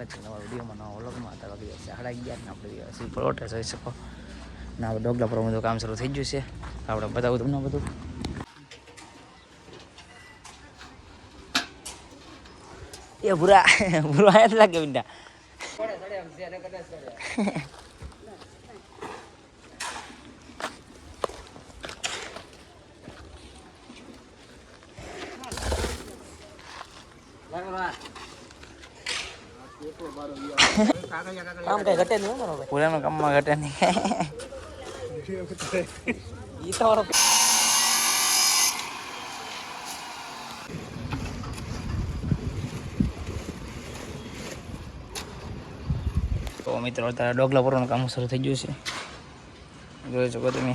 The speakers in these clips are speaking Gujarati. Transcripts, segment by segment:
સ્વાગત છે તમારા વિડીયોમાં, નવા વ્લોગમાં અત્યારે વાગી જશે સાડા અગિયારના આપણે સી પ્લોટ જોઈ શકો. ને આપણે ડોગલા પર બધું કામ શરૂ થઈ ગયું છે. આપણે બતાવું તમને બધું. એ ભૂરા ભૂરા આયા લાગે વિંડા Vamos lá. કામ કઈ ઘટે નહીં ભાઈ ભૂરાનું કામમાં ઘટે નહીં. ઈ તો મિત્રો, અત્યારે ડોગલા પરવાનું કામ શરૂ થઈ ગયું છે. જોઈ શકો તમે.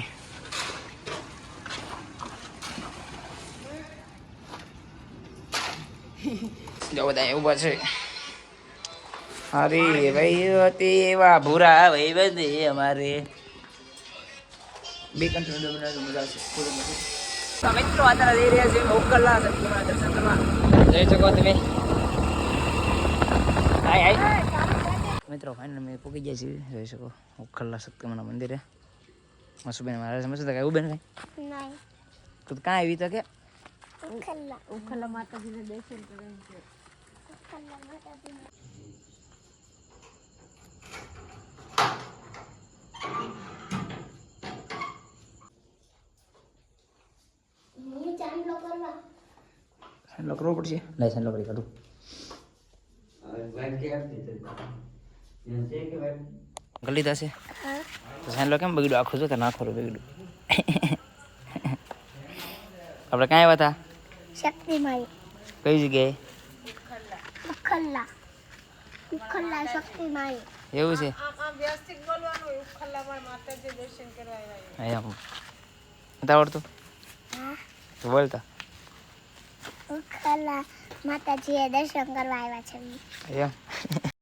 જો બધા ઊભા છે. અરે ભાઈ એવા ભૂરા ભાઈ બધે અમારે. બે બનાવજો મજા આવશે. મિત્રો અત્યારે જઈ રહ્યા છે સત્યના દર્શન કરવા. જોઈ શકો તમે. હાય હાય મિત્રો ફાઇનલ મેં પૂકી ગયા છીએ. જોઈ શકો ઉખલ્લા સત્યમાના મંદિરે. મસુબેન મારા તો કાંઈ ઉબેન કાંઈ? નહીં. તો કાંઈ આવી તો કે? ઉખલ્લા ઉખલ્લા માતાજીને દર્શન કરે છે ઉખલ્લા માતાજીને હું ચાંદલો કરવા સાંડલો કરવો પડશે લઈ સાંડલો કરી કાઢું ગલી તો કેમ બગડ્યું આખું જો તો નાખો બગડ્યું આપણે ક્યાં આવ્યા હતા શક્તિમાઈ કઈ જગ્યાએ ઉખલ્લા એવું છે આવડતું બોલતા માતાજીએ દર્શન કરવા આવ્યા છે. એમ.